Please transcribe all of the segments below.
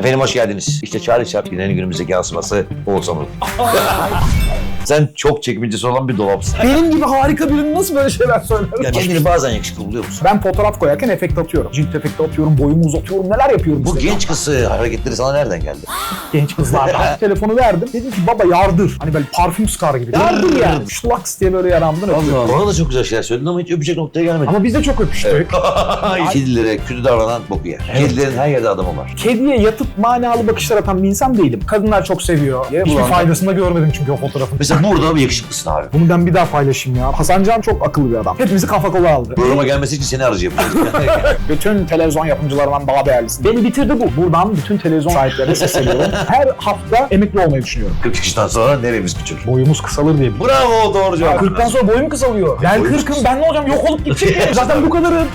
Efendim hoş geldiniz. İşte Charlie Chaplin'in günümüzdeki yansıması Oğuzhan Uğur. Sen çok çekmecesi olan bir dolapsın. Benim gibi harika birinin nasıl böyle şeyler söyler? Ya kendini bazen yakışıklı buluyor musun? Ben fotoğraf koyarken efekt atıyorum. Cilt efekti atıyorum, boyumu uzatıyorum, neler yapıyorum. Bu genç kızı hareketleri sana nereden geldi? genç kızlardan. Telefonu verdim. Dedim ki baba yardır. Hani böyle parfüm sıkar gibi. Yardır yani. Şlaks diye böyle yaramdan öpüyorum. Ona da çok güzel şeyler söyledin ama hiç öpecek noktaya gelmedin. Ama biz de çok öpüştük. Kedilere kötü davranan boku yer. Kedilerin her yerde adamı var. Kediye yatıp manalı bakışlar atan bir insan değilim. Kadınlar çok seviyor. Hiçbir faydasını da görmedim çünkü o fotoğrafın. Mesela burada bir yakışıklısın abi. Bunu ben bir daha paylaşayım ya. Hasan Can çok akıllı bir adam. Hepimizi kafa kola aldı. Programa gelmesi için seni arayacağım. Bütün televizyon yapımcılarından daha değerlisin. Beni bitirdi bu. Buradan bütün televizyon sahiplerine sesleniyorum. Her hafta emekli olmayı düşünüyorum. 40 yaşından sonra neremiz küçülür? Boyumuz kısalır diye. Bravo doğru cevap. 40'tan sonra boyum kısalıyor. Ben Boyumuz 40'ım ben ne olacağım yok olup gidecek? Zaten bu kadarım.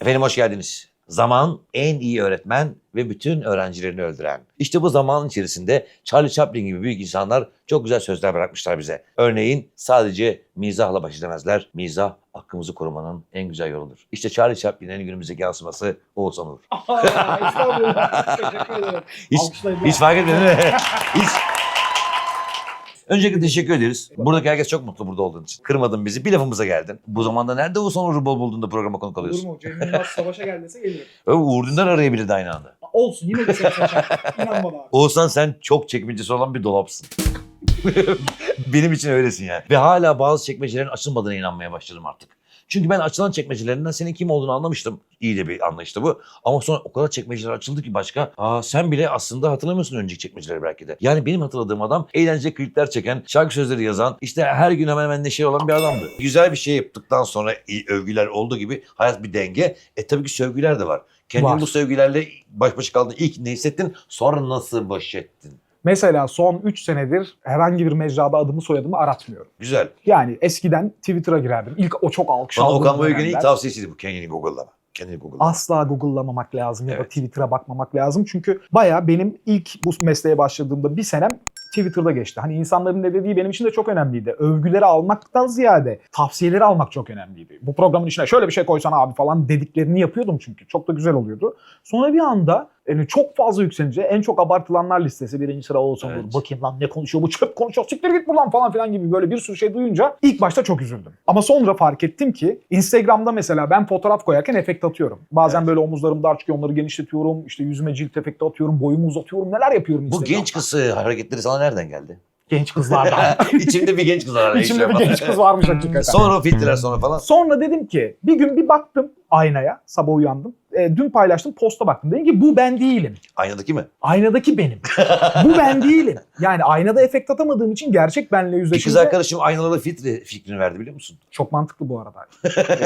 Efendim hoş geldiniz. Zaman en iyi öğretmen ve bütün öğrencilerini öldüren. İşte bu zamanın içerisinde Charlie Chaplin gibi büyük insanlar çok güzel sözler bırakmışlar bize. Örneğin sadece mizahla baş edemezler. Mizah hakkımızı korumanın en güzel yoludur. İşte Charlie Chaplin'in günümüzdeki yansıması. Teşekkür ederim. Hiç, hiç fark etmedin mi? hiç. Öncelikle teşekkür ederiz. Buradaki herkes çok mutlu burada olduğun için. Kırmadın bizi. Bir lafımıza geldin. Bu zamanda nerede Oğuzhan Uğur'u bol bulduğunda programa konuk Olur alıyorsun? mu? Cem Yılmaz savaşa gel dese gelirim. Ö, Uğur Dündar arayabilirdi aynı anda. Olsun yine de seni seçer. İnan bana abi. Oğuzhan sen çok çekmecesi olan bir dolapsın. Benim için öylesin yani. Ve hala bazı çekmecelerin açılmadığına inanmaya başladım artık. Çünkü ben açılan çekmecelerinden senin kim olduğunu anlamıştım. İyi de bir anlayıştı bu. Ama sonra o kadar çekmeceler açıldı ki başka. Aa sen bile aslında hatırlamıyorsun önceki çekmeceleri belki de. Yani benim hatırladığım adam eğlenceli klipler çeken, şarkı sözleri yazan, işte her gün hemen hemen neşeli olan bir adamdı. Güzel bir şey yaptıktan sonra övgüler olduğu gibi hayat bir denge. E tabii ki sövgüler de var. Kendin Var. bu sevgilerle baş başa kaldın. İlk ne hissettin? Sonra nasıl baş ettin? Mesela son 3 senedir herhangi bir mecrada adımı soyadımı aratmıyorum. Güzel. Yani eskiden Twitter'a girerdim. İlk o çok alkış Bana aldığım Okan Bayülgen'in ilk dönemler. tavsiyesiydi bu. Kendini Google'lama. Kendini Google'lama. Asla Google'lamamak lazım ya da Evet. Twitter'a bakmamak lazım. Çünkü baya benim ilk bu mesleğe başladığımda bir senem Twitter'da geçti. Hani insanların ne dediği benim için de çok önemliydi. Övgüleri almaktan ziyade tavsiyeleri almak çok önemliydi. Bu programın içine şöyle bir şey koysana abi falan dediklerini yapıyordum çünkü. Çok da güzel oluyordu. Sonra bir anda yani çok fazla yükselince en çok abartılanlar listesi birinci sıra olsun. Evet. Bakayım lan ne konuşuyor bu çöp konuşuyor siktir git buradan falan filan gibi böyle bir sürü şey duyunca ilk başta çok üzüldüm. Ama sonra fark ettim ki Instagram'da mesela ben fotoğraf koyarken efekt atıyorum. Bazen Evet. böyle omuzlarım dar çıkıyor onları genişletiyorum. İşte yüzüme cilt efekti atıyorum. Boyumu uzatıyorum. Neler yapıyorum Bu genç kızı hareketleri sana nereden geldi? Genç kızlardan. İçimde bir genç kız var. İçimde bir genç kız varmış hakikaten. Sonra filtreler sonra falan. Sonra dedim ki bir gün bir baktım aynaya sabah uyandım. E, dün paylaştım posta baktım. Dedim ki bu ben değilim. Aynadaki mi? Aynadaki benim. bu ben değilim. Yani aynada efekt atamadığım için gerçek benle Bir kız arkadaşım aynalarda filtre fikrini verdi biliyor musun? çok mantıklı bu arada.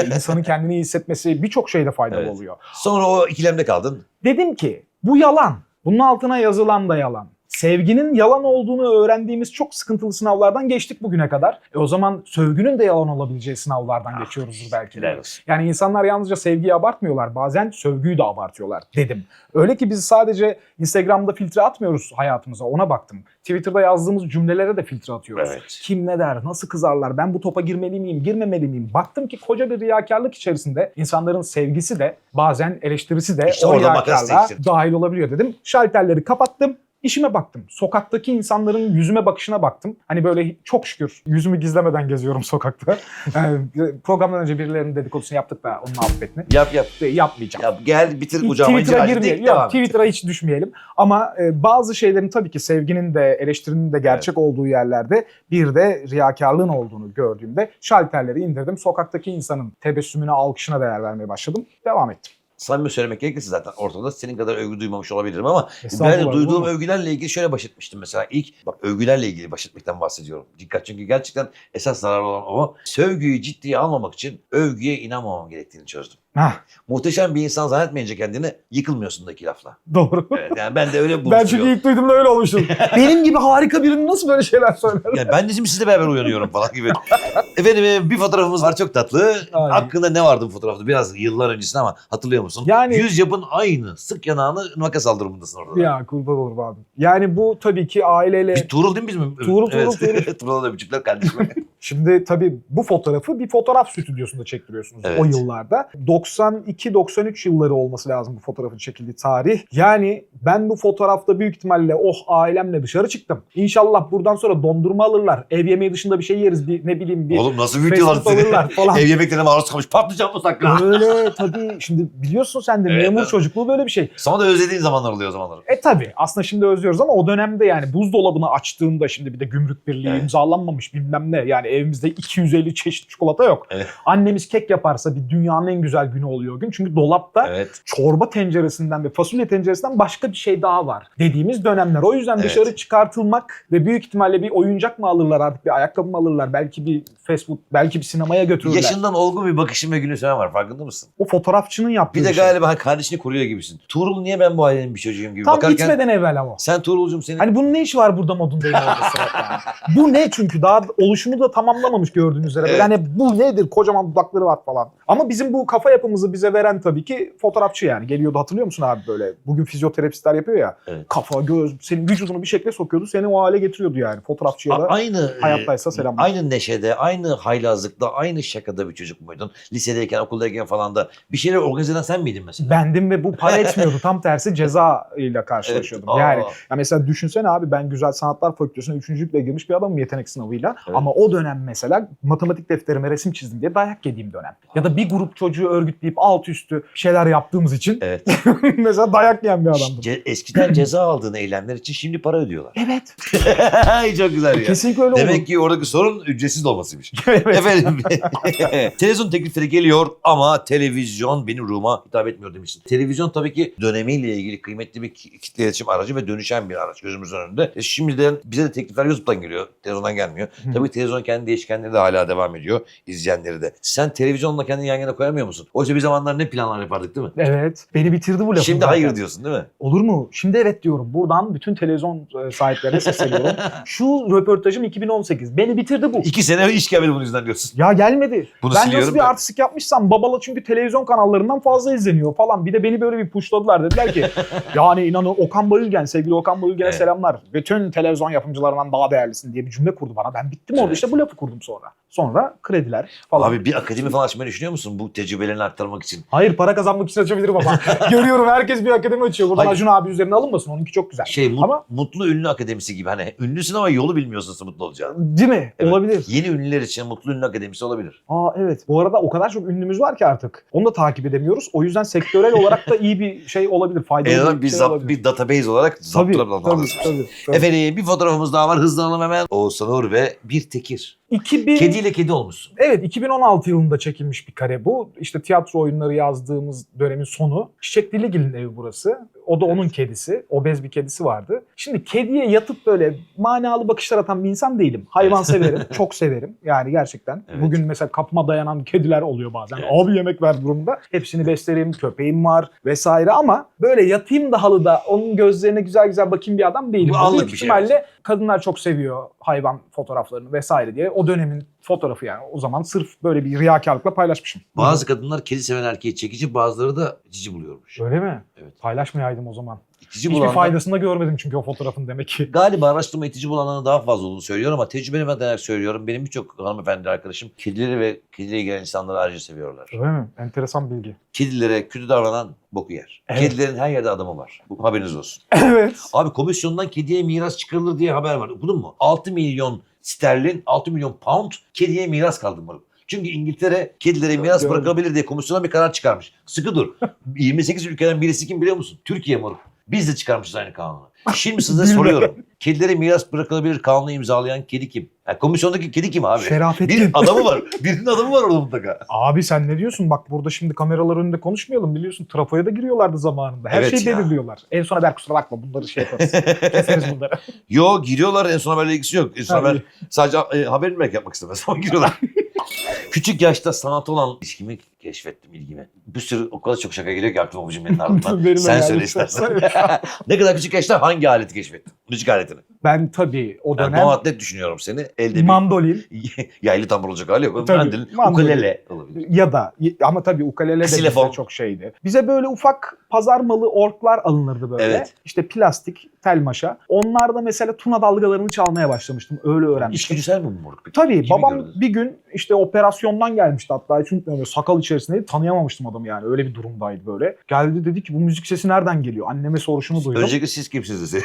E, insanın kendini iyi hissetmesi birçok şeyde faydalı Evet. oluyor. Sonra o ikilemde kaldın. Dedim ki bu yalan. Bunun altına yazılan da yalan. Sevginin yalan olduğunu öğrendiğimiz çok sıkıntılı sınavlardan geçtik bugüne kadar. E o zaman sövgünün de yalan olabileceği sınavlardan geçiyoruzdur belki de. Yani insanlar yalnızca sevgiyi abartmıyorlar. Bazen sövgüyü de abartıyorlar dedim. Öyle ki biz sadece Instagram'da filtre atmıyoruz hayatımıza ona baktım. Twitter'da yazdığımız cümlelere de filtre atıyoruz. Evet. Kim ne der, nasıl kızarlar, ben bu topa girmeli miyim, girmemeli miyim? Baktım ki koca bir riyakarlık içerisinde insanların sevgisi de bazen eleştirisi de İşte o riyakarlığa dahil olabiliyor dedim. Şalterleri kapattım. İşime baktım. Sokaktaki insanların yüzüme bakışına baktım. Hani böyle çok şükür yüzümü gizlemeden geziyorum sokakta. Yani programdan önce birilerinin dedikodusunu yaptık da onun affetini. Yap yap. Yapmayacağım. Yap gel bitir kucağıma. Twitter'a girmeyelim. Yok. Twitter'a hiç düşmeyelim. Ama e, bazı şeylerin tabii ki sevginin de eleştirinin de gerçek olduğu yerlerde bir de riyakarlığın olduğunu gördüğümde şalterleri indirdim. Sokaktaki insanın tebessümüne, alkışına değer vermeye başladım. Devam ettim. Samimi söylemek gerekirse zaten ortada senin kadar övgü duymamış olabilirim ama ben de duyduğum övgülerle ilgili şöyle baş etmiştim mesela. ilk bak övgülerle ilgili baş etmekten bahsediyorum. Dikkat çünkü gerçekten esas zararlı olan o. Sövgüyü ciddiye almamak için övgüye inanmamam gerektiğini çözdüm. Hah, Muhteşem bir insan zannetmeyince kendini yıkılmıyorsun da iki lafla. doğru. Evet, yani ben de öyle ben buluşturuyorum. çünkü ilk duyduğumda öyle olmuştum. Benim gibi harika birinin nasıl böyle şeyler söyler? Yani ben de şimdi sizle beraber uyanıyorum falan gibi. Efendim e, bir fotoğrafımız var çok tatlı. Ay. Hakkında ne vardı bu fotoğrafta? Biraz yıllar öncesinde ama hatırlıyor musun? Yani- Yüz yapın aynı. Sık yanağını makas al durumundasın orada. Ya kurban olurum abi. Yani bu tabii ki aileyle... Bir Tuğrul değil mi bizim? Tuğrul, Tuğrul, evet. Tuğrul'a da kardeşim. Şimdi tabii bu fotoğrafı bir fotoğraf stüdyosunda çektiriyorsunuz Evet. o yıllarda. 92-93 yılları olması lazım bu fotoğrafın çekildiği tarih. Yani ben bu fotoğrafta büyük ihtimalle oh ailemle dışarı çıktım. İnşallah buradan sonra dondurma alırlar. Ev yemeği dışında bir şey yeriz. Bir, ne bileyim bir Oğlum nasıl büyütüyorlar seni? falan. Ev yemeklerine maruz kalmış. Patlıcan mı sakla? Öyle tabii. Şimdi biliyorsun sen de Evet, memur evet. çocukluğu böyle bir şey. Sana da özlediğin zamanlar oluyor o zamanlar. E tabii aslında şimdi özlüyoruz ama o dönemde yani buzdolabını açtığında şimdi bir de gümrük birliği Evet. imzalanmamış bilmem ne. Yani evimizde 250 çeşit çikolata yok. Evet. Annemiz kek yaparsa bir dünyanın en güzel günü oluyor o gün. Çünkü dolapta Evet. çorba tenceresinden ve fasulye tenceresinden başka bir şey daha var dediğimiz dönemler. O yüzden Evet. dışarı çıkartılmak ve büyük ihtimalle bir oyuncak mı alırlar artık bir ayakkabı mı alırlar belki bir fast food belki bir sinemaya götürürler. Yaşından olgun bir bakışın ve gülümsemen var farkında mısın? O fotoğrafçının yaptığı Bir de şey. galiba kardeşini koruyor gibisin. Tuğrul niye ben bu ailenin bir çocuğuyum gibi Tam bakarken gitmeden evvel ama. sen Tuğrul'cum senin Hani bunun ne işi var burada modundayım orada yani. Bu ne çünkü daha oluşumu da tamamlamamış gördüğünüz üzere. Evet. Yani bu nedir kocaman dudakları var falan. Ama bizim bu kafa yapımızı bize veren tabii ki fotoğrafçı yani. Geliyordu hatırlıyor musun abi böyle? Bugün fizyoterapistler yapıyor ya. Evet. Kafa, göz, senin vücudunu bir şekle sokuyordu. Seni o hale getiriyordu yani. Fotoğrafçıya da aynı hayattaysa e, selamlar. Aynı neşede, aynı haylazlıkta, aynı şakada bir çocuk muydun? Lisedeyken, okuldayken falan da bir şeyler organize eden sen miydin mesela? bendim ve bu para etmiyordu. Tam tersi ceza ile karşılaşıyordum. Evet. Yani Aa. Ya mesela düşünsene abi ben Güzel Sanatlar Fakültesi'ne üçüncülükle girmiş bir adamım yetenek sınavıyla. Evet. Ama o dönem mesela matematik defterime resim çizdim diye dayak yediğim dönem. Ya da bir grup çocuğu örgütleyip alt üstü şeyler yaptığımız için Evet. mesela dayak yiyen bir adamdım. Ce- eskiden ceza aldığın eylemler için şimdi para ödüyorlar. Evet. Çok güzel ya. Kesinlikle öyle Demek oldu. ki oradaki sorun ücretsiz olmasıymış. evet. Efendim. televizyon teklifleri geliyor ama televizyon benim ruhuma hitap etmiyor demişsin. Televizyon tabii ki dönemiyle ilgili kıymetli bir ki- kitle iletişim aracı ve dönüşen bir araç gözümüzün önünde. E şimdiden bize de teklifler YouTube'dan geliyor. Televizyondan gelmiyor. Hı. Tabii televizyon kendi değişkenleri de hala devam ediyor. izleyenleri de. Sen televizyonla kendini yan yana koyamıyor musun? Oysa bir zamanlar ne planlar yapardık değil mi? Evet. Beni bitirdi bu lafı. Şimdi zaten. hayır diyorsun değil mi? Olur mu? Şimdi evet diyorum. Buradan bütün televizyon e, sahiplerine sesleniyorum. Şu röportajım 2018. Beni bitirdi bu. İki sene iş gelmedi bunun yüzünden diyorsun. Ya gelmedi. Bunu ben nasıl bir ben. artistik yapmışsam Babala çünkü televizyon kanallarından fazla izleniyor falan. Bir de beni böyle bir pushladılar. Dediler ki yani inanın Okan Bayülgen, sevgili Okan Bayülgen'e Evet. selamlar. Bütün televizyon yapımcılarından daha değerlisin diye bir cümle kurdu bana. Ben bittim orada Evet. işte bu lafı kurdum sonra. Sonra krediler falan. Abi bir akademi falan açmayı düşünüyor musun bu tecrübelerini aktarmak için? Hayır para kazanmak için açabilirim ama. Görüyorum herkes bir akademi açıyor. Buradan Hayır. Acun abi üzerine alınmasın. Onunki çok güzel. Şey mut- Ama- mutlu ünlü akademisi gibi hani ünlüsün ama yolu bilmiyorsun nasıl mutlu olacağını. Değil mi? Evet. Olabilir. Yeni ünlüler için mutlu ünlü akademisi olabilir. Aa evet. Bu arada o kadar çok ünlümüz var ki artık. Onu da takip edemiyoruz. O yüzden sektörel olarak da iyi bir şey olabilir. Faydalı En bir bir, şey zap- olabilir. bir database olarak Tabii, zapturabilen tabii, alırız. tabii, tabii. Efendim bir fotoğrafımız daha var hızlanalım hemen. Oğuzhan Uğur ve bir tekir. 2000 Kediyle kedi olmuşsun. Evet 2016 yılında çekilmiş bir kare bu. İşte tiyatro oyunları yazdığımız dönemin sonu. Çiçek Diligil'in evi burası. O da onun kedisi. Obez bir kedisi vardı. Şimdi kediye yatıp böyle manalı bakışlar atan bir insan değilim. Hayvan Evet. severim. çok severim. Yani gerçekten. Evet. Bugün mesela kapıma dayanan kediler oluyor bazen. Evet. Abi yemek ver durumda. Hepsini beslerim. Köpeğim var vesaire ama böyle yatayım da halıda onun gözlerine güzel güzel bakayım bir adam değilim. Bu anlık bir şey, ihtimalle kadınlar çok seviyor hayvan fotoğraflarını vesaire diye. O dönemin fotoğrafı yani. O zaman sırf böyle bir riyakarlıkla paylaşmışım. Bazı kadınlar kedi seven erkeği çekici bazıları da itici buluyormuş. Öyle mi? Evet. Paylaşmayaydım o zaman. İtici Hiçbir bulanlar, faydasını da görmedim çünkü o fotoğrafın demek ki. galiba araştırma itici bulanların daha fazla olduğunu söylüyor ama tecrübeli ben söylüyorum. Benim birçok hanımefendi arkadaşım kedileri ve kediyle ilgilenen insanları ayrıca seviyorlar. Öyle mi? Enteresan bilgi. Kedilere kötü davranan boku yer. Evet. Kedilerin her yerde adamı var. Bu haberiniz olsun. evet. Abi komisyondan kediye miras çıkarılır diye haber var. Okudun mu? 6 milyon sterlin, 6 milyon pound kediye miras kaldı. Çünkü İngiltere kedilere miras Gördüm. bırakabilir diye komisyona bir karar çıkarmış. Sıkı dur. 28 ülkeden birisi kim biliyor musun? Türkiye moruk. Biz de çıkarmışız aynı kanunu. Şimdi size soruyorum. Kedilere miras bırakılabilir kanunu imzalayan kedi kim? Yani komisyondaki kedi kim abi? Şerafettin. Bir adamı var. Birinin adamı var orada mutlaka. Abi sen ne diyorsun? Bak burada şimdi kameralar önünde konuşmayalım biliyorsun. Trafoya da giriyorlardı zamanında. Her Evet şeyi ya. belirliyorlar. En sona ver kusura bakma bunları şey yaparız. Keseriz bunları. Yo giriyorlar en son haberle ilgisi yok. En son haber sadece e, haberini belki yapmak istemez ama giriyorlar. Küçük yaşta sanata olan ilişkimi keşfettim ilgimi. Bir sürü o kadar çok şaka geliyor ki aklıma bu cümlenin ardından. Sen söyle istersen. ne kadar küçük yaşta hangi aleti keşfettin? Müzik aletini. Ben tabii o Ben dönem Donat net düşünüyorum seni. Elde bir mandolin yaylı tam olacak hali yok. Tabii, Mandolin, mandolin. ukulele olabilir. ya da ama tabii ukulele de bize çok şeydi. Bize böyle ufak pazar malı orklar alınırdı böyle. Evet. İşte plastik, tel maşa. Onlar da mesela tuna dalgalarını çalmaya başlamıştım. Öyle öğrenmiştim. İçgüdüsel mi bu moruk? Tabii Kimi babam gördün? bir gün işte operasyondan gelmişti hatta hiç unutmuyorum. Sakal içerisindeydi. Tanıyamamıştım adamı yani. Öyle bir durumdaydı böyle. Geldi dedi ki bu müzik sesi nereden geliyor? Anneme soruşunu duydum. Öncelikle siz kimsiniz dedi.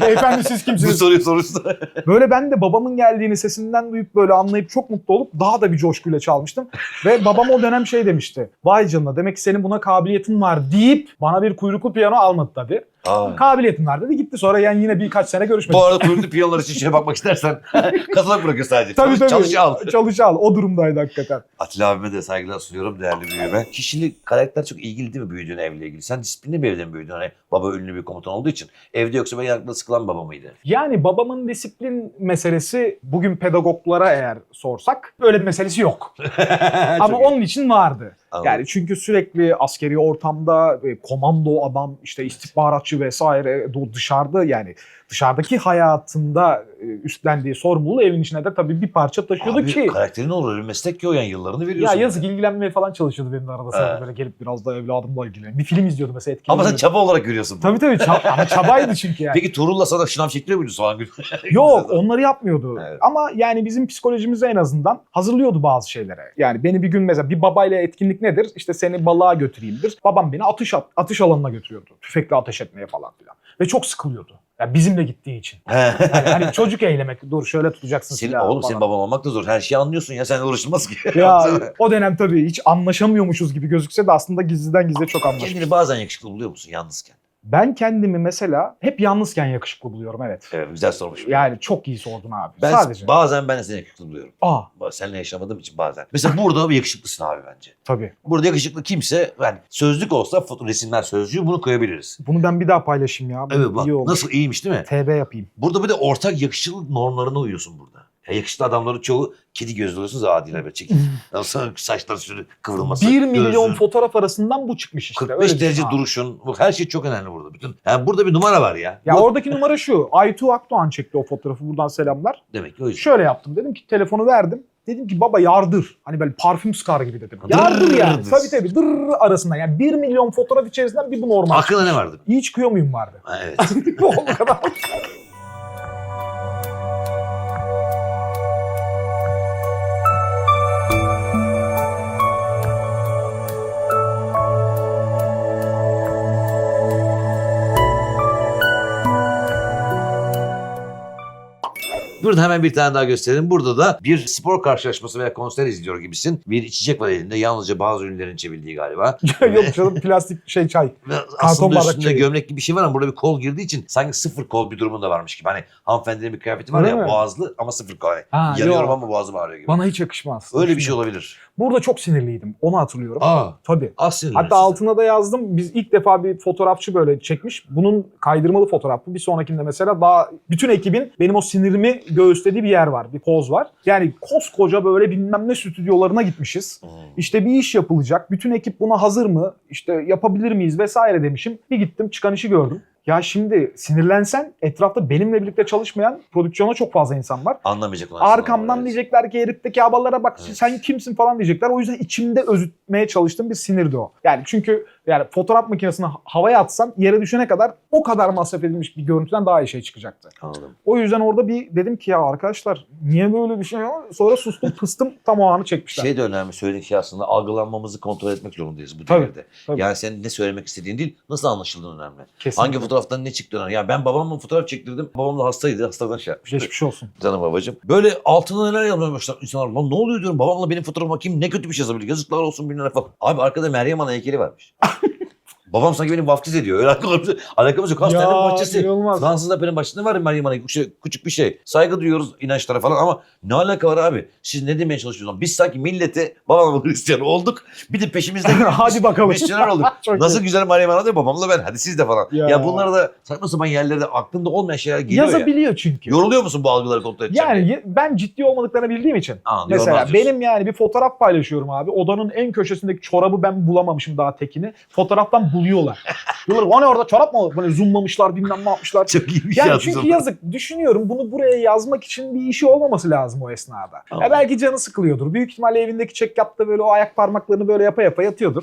Beyefendi siz bu kimsiniz? soruyu sorursa. Böyle ben de babamın geldiğini sesinden duyup böyle anlayıp çok mutlu olup daha da bir coşkuyla çalmıştım. Ve babam o dönem şey demişti. Vay canına demek ki senin buna kabiliyetin var deyip bana bir kuyruklu piyano almadı tabii. Aa. Kabiliyetin var dedi gitti sonra yani yine birkaç sene görüşmedik. Bu arada kuyruklu piyanolar için içine bakmak istersen katalog bırakıyor sadece. Tabii çalış, tabii. çalış al. Çalış al. O durumdaydı hakikaten. Atilla abime de saygılar sunuyorum değerli büyüme. Kişilik, karakter çok ilgili değil mi büyüdüğün evle ilgili? Sen disiplinli bir evden büyüdün. Hani baba ünlü bir komutan olduğu için. Evde yoksa ben yanakta sıkılan baba mıydı? Yani babamın disiplin meselesi bugün pedagoglara eğer sorsak böyle bir meselesi yok. Ama iyi. onun için vardı. Yani çünkü sürekli askeri ortamda e, komando adam işte istihbaratçı vesaire do- dışarıda yani dışarıdaki hayatında e, üstlendiği sorumluluğu evin içine de tabii bir parça taşıyordu Abi, ki. karakterin olur meslek ki o yani yıllarını Ya veriyorsun. yazık ilgilenmeye falan çalışıyordu benim de arada sırada böyle gelip biraz da evladımla ilgilen. Bir film izliyordu mesela Ama sen çaba olarak görüyorsun. bunu. Tabii tabii ça- ama çabaydı çünkü yani. Peki Tuğrul'la sana şınav çektiriyor muydu soğan günü? Yok onları yapmıyordu. Evet. Ama yani bizim psikolojimizi en azından hazırlıyordu bazı şeylere. Yani beni bir gün mesela bir babayla etkinlik nedir? İşte seni balığa götüreyimdir. Babam beni atış at- atış alanına götürüyordu. Tüfekle ateş etmeye falan filan. Ve çok sıkılıyordu. Yani bizimle gittiği için. Yani hani çocuk eylemek. Dur şöyle tutacaksın Senin, silahı oğlum falan. senin baban olmak da zor. Her şeyi anlıyorsun ya. Sen uğraşılmaz ki. Ya o dönem tabii hiç anlaşamıyormuşuz gibi gözükse de aslında gizliden gizliye çok anlaştık. Kendini bazen yakışıklı buluyor musun yalnızken? Ben kendimi mesela hep yalnızken yakışıklı buluyorum evet. Evet güzel sormuş. Yani çok iyi sordun abi. ben Sadece. bazen ben de seni yakışıklı buluyorum. Aa Seninle yaşamadığım için bazen. Mesela burada bir yakışıklısın abi bence. tabii. Burada yakışıklı kimse yani sözlük olsa foto resimler sözlüğü bunu koyabiliriz. Bunu ben bir daha paylaşayım ya. Bu Evet bak iyi olmuş. nasıl iyiymiş değil mi? TB yapayım. Burada bir de ortak yakışıklı normlarına uyuyorsun burada. Ya yakışıklı adamların çoğu kedi gözlü oluyorsunuz adiler böyle çekil. Ondan sonra saçlar şöyle kıvrılması. 1 milyon gözlüğün, fotoğraf arasından bu çıkmış işte. 45 Öyle derece düşün duruşun. Bu her şey çok önemli burada. Bütün yani burada bir numara var ya. Ya Bu oradaki numara şu. Aytu Akdoğan çekti o fotoğrafı. Buradan selamlar. demek ki o yüzden. Şöyle yaptım. Dedim ki telefonu verdim. Dedim ki baba yardır. Hani böyle parfüm sıkar gibi dedim. Dırr Yardır yani. dır. Tabii tabii. Dırr arasında. Yani 1 milyon fotoğraf içerisinden bir bu normal. Aklına ne vardı? İyi çıkıyor muyum vardı. Ha, evet. o kadar. Burada hemen bir tane daha gösterelim. Burada da bir spor karşılaşması veya konser izliyor gibisin. Bir içecek var elinde. Yalnızca bazı ürünlerin içebildiği galiba. Yok canım plastik şey çay. Aslında üstünde çayı. gömlek gibi bir şey var ama burada bir kol girdiği için sanki sıfır kol bir durumunda varmış gibi. Hani hanımefendinin bir kıyafeti var Öyle ya mi? boğazlı ama sıfır kol. Ha, yanıyorum ama boğazım ağrıyor gibi. Bana hiç yakışmaz. Öyle bir şey olabilir. Burada çok sinirliydim. Onu hatırlıyorum. Aa, Tabii. az sinirlenirsin. Hatta altına da yazdım. Biz ilk defa bir fotoğrafçı böyle çekmiş. Bunun kaydırmalı fotoğrafı. Bir sonrakinde mesela daha bütün ekibin benim o sinirimi göğüslediği bir yer var. Bir poz var. Yani koskoca böyle bilmem ne stüdyolarına gitmişiz. Hmm. İşte bir iş yapılacak. Bütün ekip buna hazır mı? İşte yapabilir miyiz vesaire demişim. Bir gittim çıkan işi gördüm. Ya şimdi sinirlensen etrafta benimle birlikte çalışmayan prodüksiyona çok fazla insan var. Anlamayacak olan Arkamdan evet. diyecekler ki herifteki havalara bak Evet. sen kimsin falan diyecekler. O yüzden içimde özütmeye çalıştığım bir sinirdi o. Yani çünkü yani fotoğraf makinesini havaya atsan yere düşene kadar o kadar masraf edilmiş bir görüntüden daha iyi şey çıkacaktı. Anladım. O yüzden orada bir dedim ki ya arkadaşlar niye böyle bir şey ya? Sonra sustum pıstım tam o anı çekmişler. Şey de önemli söylediğin şey aslında algılanmamızı kontrol etmek zorundayız bu Tabii, devirde. tabii. Yani senin ne söylemek istediğin değil, nasıl anlaşıldığın önemli. Kesinlikle. Hangi fotoğraftan ne çıktı önemli. Yani ben babamla fotoğraf çektirdim. Babam da hastaydı. Hastadan şey yapmıştı. Geçmiş olsun. Canım babacığım. Böyle altına neler yazmaya başlar insanlar. Lan ne oluyor diyorum. Babamla benim fotoğrafıma kim ne kötü bir şey yazabilir. Yazıklar olsun bilmem ne falan. Abi arkada Meryem Ana heykeli varmış. Babam sanki beni vaftiz ediyor. Öyle alakamız, alakamız yok. Hastanenin bahçesi. inanılmaz. Fransız operanın başında var Meryem Ana. Küçük, küçük bir şey. Saygı duyuyoruz inançlara falan ama ne alaka var abi? Siz ne demeye çalışıyorsunuz? Biz sanki millete babamla Hristiyan olduk. Bir de peşimizde Hadi bakalım. misyoner olduk. Çok Nasıl iyi. güzel Meryem Ana diyor babamla ben. Hadi siz de falan. Ya. Ya, bunlar da saçma sapan yerlerde aklında olmayan şeyler geliyor ya. Yazabiliyor çünkü. Yoruluyor musun bu algıları kontrol edeceğim? Yani ye- ben ciddi olmadıklarını bildiğim için. Anladım, Mesela yormaz diyorsun. benim yani bir fotoğraf paylaşıyorum abi. Odanın en köşesindeki çorabı ben bulamamışım daha tekini. Fotoğraftan alıyorlar. Diyorlar hani orada çorap mı? Böyle zoomlamışlar bilmem ne yapmışlar. Çok iyi bir şey Yani yaptın çünkü yazık düşünüyorum bunu buraya yazmak için bir işi olmaması lazım o esnada. Ama- Ya belki canı sıkılıyordur. Büyük ihtimalle evindeki check-up'ta böyle o ayak parmaklarını böyle yapa yapa yatıyordur.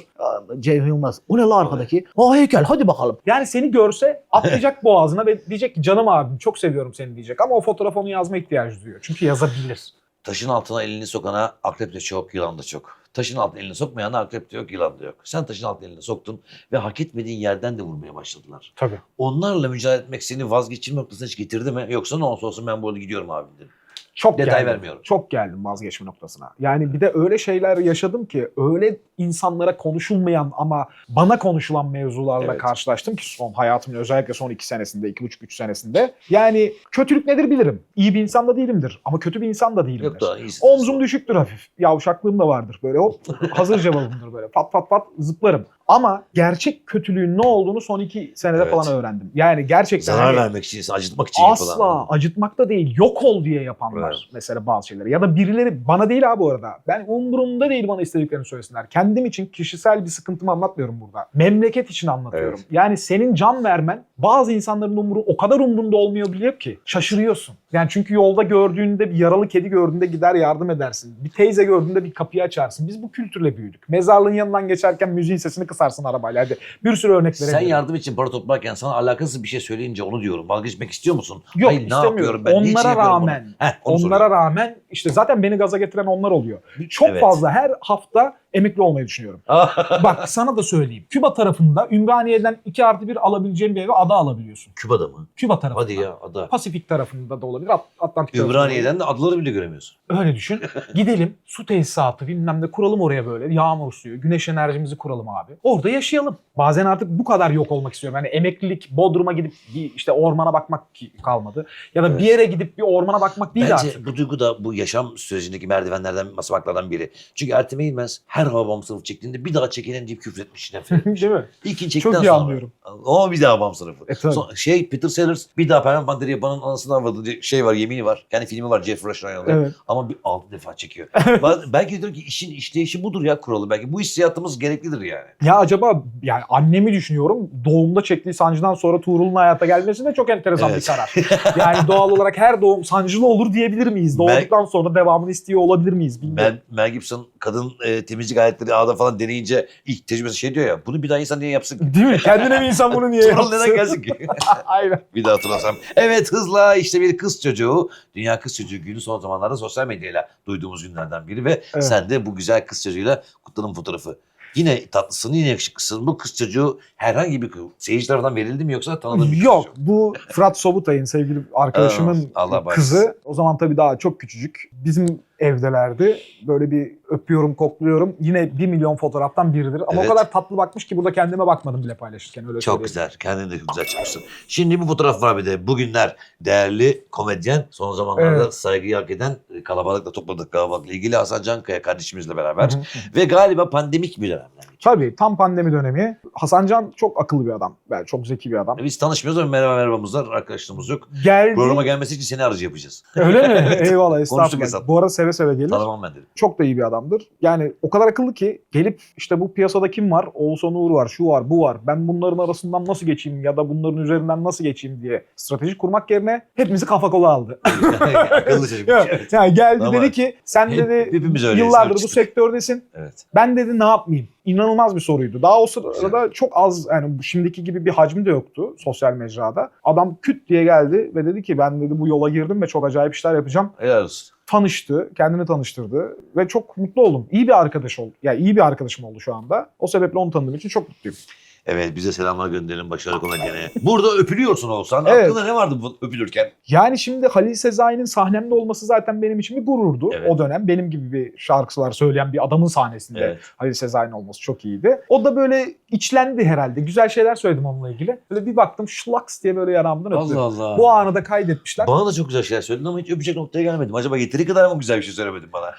Ceyhun Yılmaz. O ne la arkadaki? O heykel hadi bakalım. Yani seni görse atlayacak boğazına ve diyecek ki canım abim çok seviyorum seni diyecek. Ama o fotoğraf onu yazma ihtiyacı duyuyor. Çünkü yazabilir. Taşın altına elini sokana akrep de çok, yılan da çok. Taşın altına elini sokmayana akrep de yok, yılan da yok. Sen taşın altına elini soktun ve hak etmediğin yerden de vurmaya başladılar. Tabii. Onlarla mücadele etmek seni vazgeçilme noktasına hiç getirdi mi? Yoksa ne olsa olsun ben burada gidiyorum abi dedim. Çok Detay geldim. vermiyorum. Çok geldim vazgeçme noktasına. Yani bir de öyle şeyler yaşadım ki öyle insanlara konuşulmayan ama bana konuşulan mevzularla Evet. karşılaştım ki son hayatımın özellikle son iki senesinde, iki buçuk üç senesinde. Yani kötülük nedir bilirim. İyi bir insan da değilimdir ama kötü bir insan da değilimdir. Yok da. Omzum düşüktür hafif. Yavşaklığım da vardır böyle hop hazır cevabımdır böyle pat pat pat zıplarım. Ama gerçek kötülüğün ne olduğunu son iki senede Evet. falan öğrendim. Yani gerçekten Zarar hani- vermek için, acıtmak için Asla yapılan. acıtmakta değil yok ol diye yapanlar Evet. mesela bazı şeyleri. Ya da birileri bana değil abi bu arada. Ben umurumda değil bana istediklerini söylesinler. Kendim için kişisel bir sıkıntımı anlatmıyorum burada. Memleket için anlatıyorum. Evet. Yani senin can vermen bazı insanların umuru o kadar umrunda olmuyor biliyor ki şaşırıyorsun. Yani çünkü yolda gördüğünde bir yaralı kedi gördüğünde gider yardım edersin. Bir teyze gördüğünde bir kapıyı açarsın. Biz bu kültürle büyüdük. Mezarlığın yanından geçerken müziğin sesini kısarsın arabayla. Hadi bir sürü örnek Sen verebilirim. yardım için para toplarken sana alakasız bir şey söyleyince onu diyorum. Vazgeçmek istiyor musun? Yok Hayır, ne istemiyorum. yapıyorum ben? Onlara rağmen Heh, Onlara soruyorum. rağmen işte zaten beni gaza getiren onlar oluyor. Çok Evet. fazla her hafta emekli olmayı düşünüyorum. Bak sana da söyleyeyim. Küba tarafında Ümraniye'den 2 artı 1 alabileceğin bir eve ada alabiliyorsun. Küba'da mı? Küba tarafında. Hadi ya ada. Pasifik tarafında da olabilir. At- Atlantik Ümraniye'den de adları bile göremiyorsun. Öyle düşün. Gidelim su tesisatı bilmem ne kuralım oraya böyle. Yağmur suyu, güneş enerjimizi kuralım abi. Orada yaşayalım. Bazen artık bu kadar yok olmak istiyorum. Yani emeklilik Bodrum'a gidip bir işte ormana bakmak kalmadı. Ya da Evet. bir yere gidip bir ormana bakmak değil Bence artık. bu duygu da bu yaşam sürecindeki merdivenlerden, basamaklardan biri. Çünkü Ertem Eğilmez her Hababam sınıfı çektiğinde bir daha çekelim deyip küfür etmiş. nefret etmiş. değil mi? İlkini çektikten Çok iyi sonra. anlıyorum. O bir daha Hababam sınıfı. E, tabii. Son- şey Peter Sellers bir daha Perman Panderi yapanın anasını avladığı şey var, yemini var. Kendi filmi var Jeff Rush'ın oynadığı. Evet. Ama bir altı defa çekiyor. Belki diyor ki işin işleyişi budur ya kuralı. Belki bu hissiyatımız gereklidir yani. Ya acaba yani annemi düşünüyorum. Doğumda çektiği sancıdan sonra Tuğrul'un hayata gelmesi de çok enteresan Evet. bir karar. Yani doğal olarak her doğum sancılı olur diyebilir miyiz? Doğduktan sonra devamını istiyor olabilir miyiz? Bilmiyorum. Mel, Mel Gibson kadın e, temizlik aletleri ağda falan deneyince ilk tecrübesi şey diyor ya bunu bir daha insan niye yapsın ki? Değil mi? Kendine bir insan bunu niye yapsın? neden gelsin ki? Aynen. bir daha hatırlasam. Evet hızla işte bir kız çocuğu. Dünya Kız Çocuğu günü son zamanlarda sosyal medyayla duyduğumuz günlerden biri ve Evet. sen de bu güzel kız çocuğuyla kutladın fotoğrafı. Yine tatlısın, yine yakışıklısın. Bu kız çocuğu herhangi bir seyirci tarafından verildi mi yoksa tanıdığın bir kız Yok çocuğu? bu Fırat Sobutay'ın sevgili arkadaşımın Allah kızı. O zaman tabii daha çok küçücük. Bizim evdelerdi. Böyle bir öpüyorum, kokluyorum. Yine bir milyon fotoğraftan biridir. Ama Evet. o kadar tatlı bakmış ki burada kendime bakmadım bile paylaşırken. Öyle Çok söyleyeyim. güzel. Kendin de güzel çıkmışsın. Şimdi bu fotoğraf var bir de. Bugünler değerli komedyen. Son zamanlarda Evet. saygıyı hak eden e, kalabalıkla topladık kalabalıkla ilgili Hasan Cankaya kardeşimizle beraber. Hı hı. Ve galiba pandemik bir geçiyor. Tabii tam pandemi dönemi. Hasan Can çok akıllı bir adam. Yani çok zeki bir adam. Biz tanışmıyoruz ama merhaba merhabamız var. Arkadaşlığımız yok. Geldi. Programa gelmesi için seni aracı yapacağız. Öyle mi? Eyvallah estağfurullah. Esat. Bu arada seve seve gelir. Tanımam ben dedim. Çok da iyi bir adamdır. Yani o kadar akıllı ki gelip işte bu piyasada kim var? Oğuzhan Uğur var, şu var, bu var. Ben bunların arasından nasıl geçeyim ya da bunların üzerinden nasıl geçeyim diye strateji kurmak yerine hepimizi kafa kola aldı. Akıllı çocuk. Evet. yani geldi Ama dedi ki sen hep- dedi yıllardır bu sektördesin. evet. Ben dedi ne yapmayayım? İnanılmaz bir soruydu. Daha o sırada çok az yani şimdiki gibi bir hacmi de yoktu sosyal mecrada. Adam küt diye geldi ve dedi ki ben dedi bu yola girdim ve çok acayip işler yapacağım. Helal olsun. Tanıştı, kendini tanıştırdı ve çok mutlu oldum. İyi bir arkadaş oldu. Ya iyi bir arkadaşım oldu şu anda. O sebeple onu tanıdığım için çok mutluyum. Evet bize selamlar gönderelim başarılı komedyene. Burada öpülüyorsun olsan. Evet. Aklında ne vardı bu öpülürken? Yani şimdi Halil Sezai'nin sahnemde olması zaten benim için bir gururdu. Evet. O dönem benim gibi bir şarkılar söyleyen bir adamın sahnesinde Evet. Halil Sezai'nin olması çok iyiydi. O da böyle içlendi herhalde. Güzel şeyler söyledim onunla ilgili. Böyle bir baktım şlaks diye böyle yaramdan öptü. Allah Allah. Bu anı da kaydetmişler. Bana da çok güzel şeyler söyledin ama hiç öpecek noktaya gelmedim. Acaba yeteri kadar mı güzel bir şey söylemedin bana?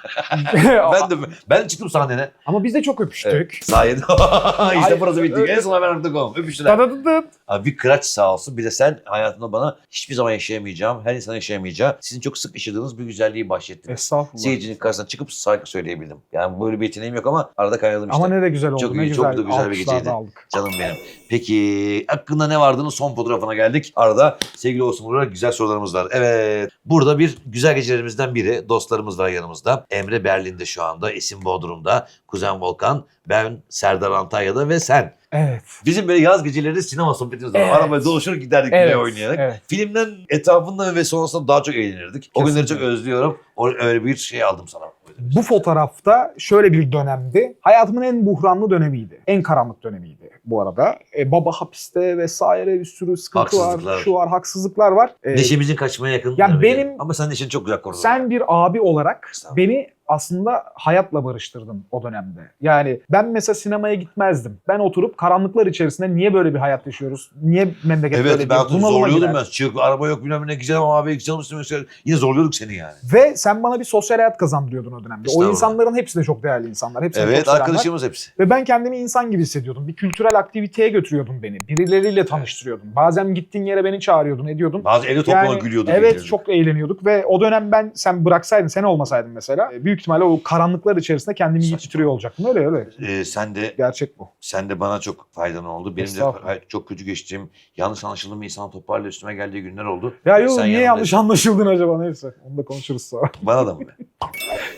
ben de ben çıktım sahnene. Ama biz de çok öpüştük. Evet. Sayede. işte burası bitti. En son haber.com. Öpüştüler. Dadadadıt. Abi bir kıraç sağ olsun. Bir de sen hayatında bana hiçbir zaman yaşayamayacağım, her insan yaşayamayacağı, sizin çok sık yaşadığınız bir güzelliği bahşettiniz. Estağfurullah. Seyircinin karşısına çıkıp şarkı söyleyebildim. Yani böyle bir yeteneğim yok ama arada kaynadım işte. Ama ne de güzel oldu. Çok ne iyi, güzel çok da güzel bir geceydi. Aldık. Canım benim. Peki hakkında ne vardığının son fotoğrafına geldik. Arada sevgili olsun olarak güzel sorularımız var. Evet. Burada bir güzel gecelerimizden biri. Dostlarımız var yanımızda. Emre Berlin'de şu anda. Esin Bodrum'da. Kuzen Volkan. Ben Serdar Antalya'da ve sen. Evet. Bizim böyle yaz geceleri sinema sohbetimiz var. Evet. Arabaya dolaşır giderdik Evet. bile oynayarak. evet. Filmden etrafında ve sonrasında daha çok eğlenirdik. O günleri çok Kesinlikle. özlüyorum. Öyle bir şey aldım sana. Bu fotoğrafta şöyle bir dönemdi. Hayatımın en buhranlı dönemiydi. En karanlık dönemiydi bu arada. E, baba hapiste vesaire bir sürü sıkıntı var. Şu var, haksızlıklar var. E, Neşemizin kaçmaya yakın. Yani benim- Ama sen neşeni çok güzel korudun. sen bir abi olarak beni aslında hayatla barıştırdın o dönemde. Yani ben mesela sinemaya gitmezdim. Ben oturup karanlıklar içerisinde niye böyle bir hayat yaşıyoruz? Niye memleket Evet böyle ben bir bunalıma zorluyordum girer? ben. Çık araba yok bilmem ne gideceğim ama abi canım istiyor. Yine zorluyorduk seni yani. Ve sen bana bir sosyal hayat kazandırıyordun o dönemde. O Estağfurullah. insanların hepsi de çok değerli insanlar. Hepsini Evet çok sevenler. arkadaşımız hepsi. Ve ben kendimi insan gibi hissediyordum. Bir kültürel aktiviteye götürüyordun beni. Birileriyle tanıştırıyordun. Bazen gittiğin yere beni çağırıyordun, ediyordun. Bazı evde toplama gülüyorduk. Evet gülüyorduk. çok eğleniyorduk ve o dönem ben sen bıraksaydın, sen olmasaydın mesela e, büyük ihtimalle o karanlıklar içerisinde kendimi Saçma. yitiriyor olacaktım. Öyle öyle. Ee, sen de Gerçek bu. sen de bana çok faydan oldu. Benim de çok kötü geçtiğim, yanlış anlaşıldığım insan toparla üstüme geldiği günler oldu. Ya yok Sen niye yanımdaydın. yanlış anlaşıldın acaba neyse. Onu da konuşuruz sonra. Bana da mı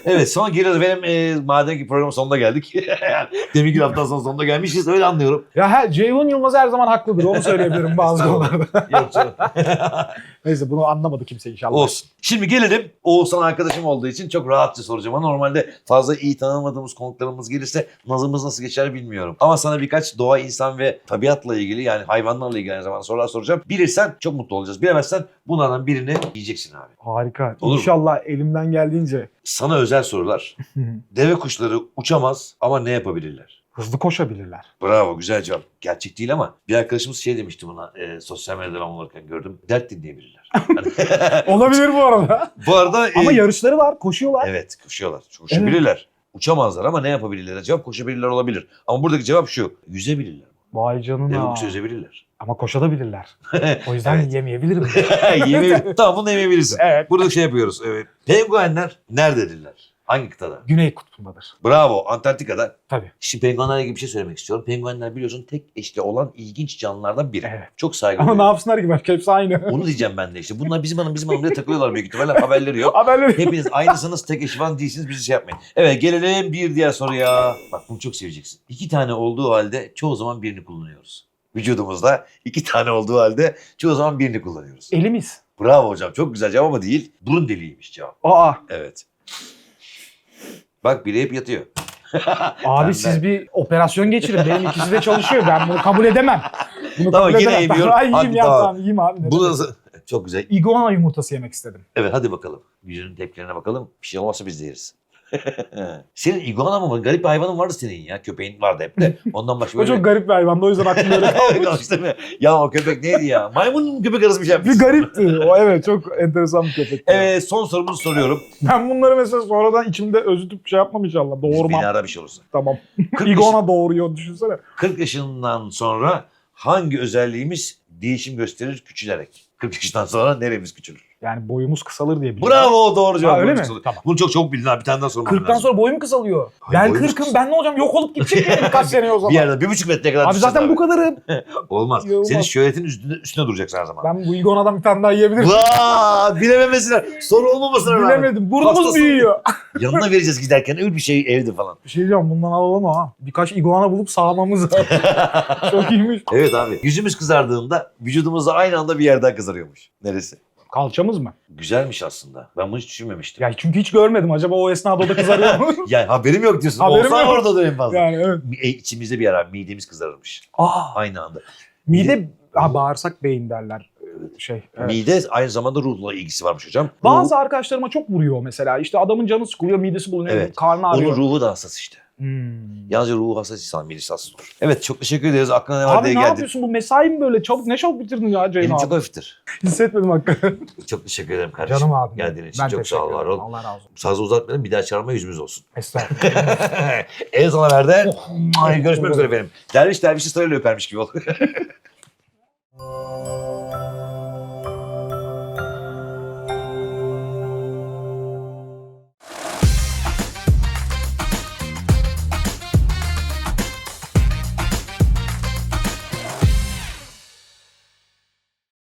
evet son geliyoruz. Benim e, madem ki programın sonuna geldik. Demin hafta sonu sonuna gelmişiz. Öyle anlıyorum. Ya her, Ceyhun Yılmaz her zaman haklıdır. Onu söyleyebilirim bazı konularda. Yok canım. Neyse bunu anlamadı kimse inşallah. Olsun. Şimdi gelelim. Oğuzhan arkadaşım olduğu için çok rahatça soracağım. Ama normalde fazla iyi tanımadığımız konuklarımız gelirse nazımız nasıl geçer bilmiyorum. Ama sana birkaç doğa, insan ve tabiatla ilgili yani hayvanlarla ilgili aynı zamanda sorular soracağım. Bilirsen çok mutlu olacağız. Bilemezsen bunlardan birini yiyeceksin abi. Harika. Olur mu? İnşallah elimden geldiğince Sana özel sorular. Deve kuşları uçamaz ama ne yapabilirler? Hızlı koşabilirler. Bravo güzel cevap. Gerçek değil ama bir arkadaşımız şey demişti buna e, sosyal medyada ben olurken gördüm. Dert dinleyebilirler. Olabilir bu arada. Bu arada e, Ama yarışları var, koşuyorlar. evet koşuyorlar. Koşabilirler. Uçamazlar ama ne yapabilirler? Cevap koşabilirler olabilir. Ama buradaki cevap şu. Yüzebilirler. Vay canına. kuşu yüzebilirler. Ama koşabilirler. O yüzden Evet. yemeyebilirim. Yemeyebilir. tamam bunu yemeyebilirsin. evet. Burada şey yapıyoruz. Evet. Penguenler nerededirler? Hangi kıtada? Güney kutbundadır. Bravo. Antarktika'da. Tabii. Şimdi penguenlerle ilgili bir şey söylemek istiyorum. Penguenler biliyorsun tek eşli olan ilginç canlılardan biri. Evet. Çok saygı Ama ne yapsınlar ki başka hepsi aynı. Onu diyeceğim ben de işte. Bunlar bizim hanım bizim hanım diye takılıyorlar büyük ihtimalle. Haberleri yok. Haberleri. Hepiniz aynısınız tek eşi falan değilsiniz bizi şey yapmayın. Evet gelelim bir diğer soruya. Bak bunu çok seveceksin. İki tane olduğu halde çoğu zaman birini kullanıyoruz. Vücudumuzda iki tane olduğu halde çoğu zaman birini kullanıyoruz. Elimiz. Bravo hocam çok güzel cevap ama değil. Burun deliğiymiş cevap. Aa. Evet. Bak biri hep yatıyor. Abi Ben siz bir operasyon geçirin. Benim ikisi de çalışıyor. Ben bunu kabul edemem. Bunu Tamam, kabul yine edemem. yemiyorum. Ay, yiyeyim Hadi, ya tamam. tamam. Yiyeyim abi. Ne Bu demek? da çok güzel. İguana yumurtası yemek istedim. Evet hadi bakalım. Yüzünün tepkilerine bakalım. Bir şey olmazsa biz de yeriz. senin iguana mı var? Garip bir hayvanın vardı senin ya. Köpeğin vardı hep de. Ondan başka O çok garip bir hayvandı. O yüzden aklımda öyle kalmış. Ya o köpek neydi ya? Maymun köpek arası bir şey yapmış. bir garipti. O evet çok enteresan bir köpek. Evet son sorumuzu soruyorum. Ben bunları mesela sonradan içimde özütüp şey yapmam inşallah. Doğurmam. beni ara bir şey olursa. Tamam. 40, yaş- İguana doğuruyor düşünsene. 40 yaşından sonra hangi özelliğimiz değişim gösterir küçülerek? 40 yaşından sonra neremiz küçülür? Yani boyumuz kısalır diye biliyorum. Bravo doğru cevap. Ha, öyle mi? Küçülür. Tamam. Bunu çok çabuk bildin abi. Bir tane daha sormam 40'tan lazım. sonra boyum kısalıyor. Hayır, ben boyumuz 40'ım kısa- ben ne olacağım? Yok olup gidecek miyim birkaç sene o zaman? Bir yerde bir buçuk metreye kadar Abi düşeceksin zaten bu kadarım. Olmaz. Olmaz. Senin şöhretin üstünde, üstüne duracaksın her zaman. Ben bu iguanadan bir tane daha yiyebilirim. Vaa bilememesine soru olmamasına rağmen. Bilemedim. Burnumuz Hastasın. büyüyor. Yanına vereceğiz giderken öyle bir şey evde falan. Bir şey diyeceğim bundan alalım ha. Birkaç iguana bulup sağmamız lazım. Çok iyiymiş. Evet abi. Yüzümüz kızardığında vücudumuzda aynı anda bir yerden kızarıyormuş. Neresi? Kalçamız mı? Güzelmiş aslında. Ben bunu hiç düşünmemiştim. Ya çünkü hiç görmedim. Acaba o esnada o da kızarıyor mu? Yani haberim yok diyorsun. Haberim Olsa yok. orada da en fazla. yani evet. E, içimizde bir yer abi. Midemiz kızarırmış. Aa, Aynı anda. mide, ha, bağırsak beyin derler. Şey, evet. Mide aynı zamanda ruhla ilgisi varmış hocam. Bazı arkadaşlarıma çok vuruyor mesela. İşte adamın canı sıkılıyor, midesi bulunuyor, Evet. karnı Onun ağrıyor. ruhu da hassas işte. Hmm. Yalnızca ruhu hassas insan hassas olur. Evet çok teşekkür ederiz. Aklına ne var Abi diye ne geldin. yapıyorsun bu mesai mi böyle? Çabuk ne çabuk bitirdin ya Ceyhun Elim abi. çok hafiftir. Hissetmedim hakikaten. Çok teşekkür ederim kardeşim. Canım abi. Geldiğin için Ben çok sağ ol, var. Allah razı olsun. Sazı uzatmayalım bir daha çağırma yüzümüz olsun. Estağfurullah. en son haberde Oh. Ay, görüşmek üzere efendim. Derviş dervişi sırayla öpermiş gibi oldu.